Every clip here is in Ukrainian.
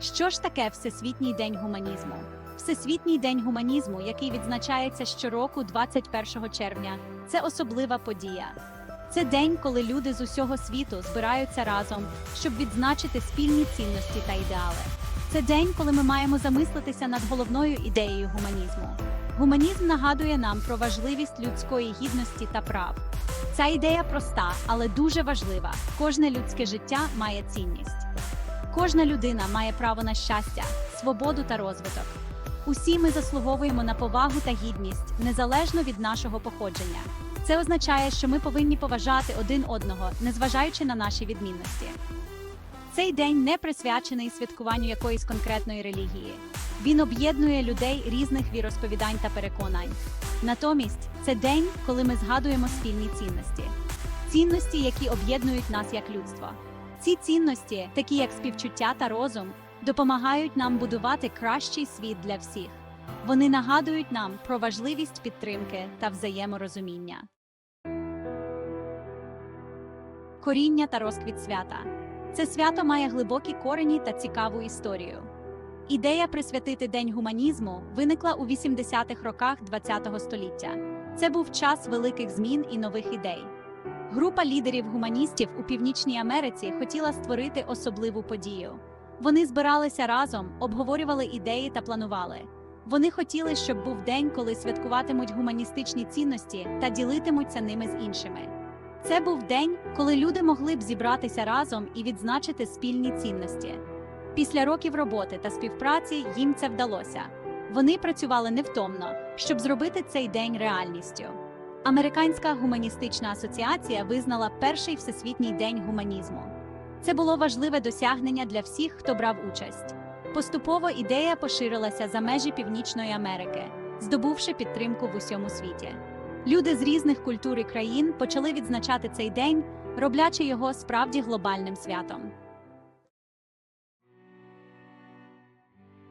Що ж таке Всесвітній день гуманізму? Всесвітній день гуманізму, який відзначається щороку 21 червня, це особлива подія. Це день, коли люди з усього світу збираються разом, щоб відзначити спільні цінності та ідеали. Це день, коли ми маємо замислитися над головною ідеєю гуманізму. Гуманізм нагадує нам про важливість людської гідності та прав. Ця ідея проста, але дуже важлива. Кожне людське життя має цінність. Кожна людина має право на щастя, свободу та розвиток. Усі ми заслуговуємо на повагу та гідність незалежно від нашого походження. Це означає, що ми повинні поважати один одного, незважаючи на наші відмінності. Цей день не присвячений святкуванню якоїсь конкретної релігії. Він об'єднує людей різних віросповідань та переконань. Натомість це день, коли ми згадуємо спільні цінності, цінності, які об'єднують нас як людство. Ці цінності, такі як співчуття та розум, допомагають нам будувати кращий світ для всіх. Вони нагадують нам про важливість підтримки та взаєморозуміння. Коріння та розквіт свята. Це свято має глибокі корені та цікаву історію. Ідея присвятити День гуманізму виникла у 80-х роках ХХ століття. Це був час великих змін і нових ідей. Група лідерів гуманістів у Північній Америці хотіла створити особливу подію. Вони збиралися разом, обговорювали ідеї та планували. Вони хотіли, щоб був день, коли святкуватимуть гуманістичні цінності та ділитимуться ними з іншими. Це був день, коли люди могли б зібратися разом і відзначити спільні цінності. Після років роботи та співпраці їм це вдалося. Вони працювали невтомно, щоб зробити цей день реальністю. Американська гуманістична асоціація визнала перший всесвітній день гуманізму. Це було важливе досягнення для всіх, хто брав участь. Поступово ідея поширилася за межі Північної Америки, здобувши підтримку в усьому світі. Люди з різних культур і країн почали відзначати цей день, роблячи його справді глобальним святом.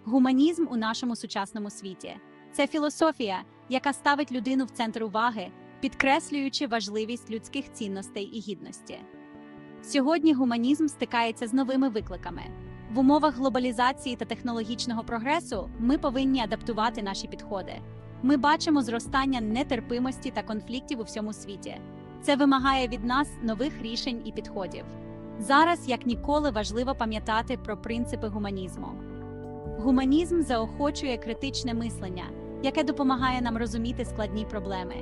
Гуманізм у нашому сучасному світі це філософія, яка ставить людину в центр уваги, підкреслюючи важливість людських цінностей і гідності. Сьогодні гуманізм стикається з новими викликами. В умовах глобалізації та технологічного прогресу ми повинні адаптувати наші підходи. Ми бачимо зростання нетерпимості та конфліктів у всьому світі. Це вимагає від нас нових рішень і підходів. Зараз, як ніколи, важливо пам'ятати про принципи гуманізму. Гуманізм заохочує критичне мислення, яке допомагає нам розуміти складні проблеми.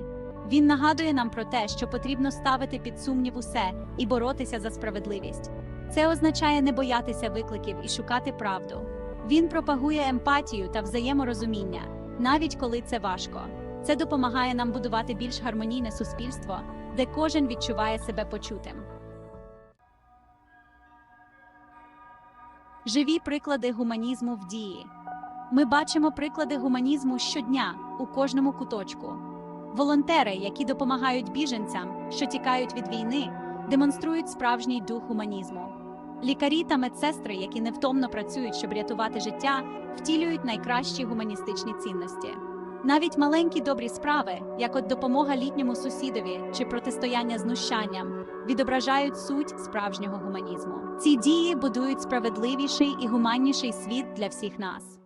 Він нагадує нам про те, що потрібно ставити під сумнів усе і боротися за справедливість. Це означає не боятися викликів і шукати правду. Він пропагує емпатію та взаєморозуміння, навіть коли це важко. Це допомагає нам будувати більш гармонійне суспільство, де кожен відчуває себе почутим. Живі приклади гуманізму в дії. Ми бачимо приклади гуманізму щодня у кожному куточку. Волонтери, які допомагають біженцям, що тікають від війни, демонструють справжній дух гуманізму. Лікарі та медсестри, які невтомно працюють, щоб рятувати життя, втілюють найкращі гуманістичні цінності. Навіть маленькі добрі справи, як от допомога літньому сусідові чи протистояння знущанням, відображають суть справжнього гуманізму. Ці дії будують справедливіший і гуманніший світ для всіх нас.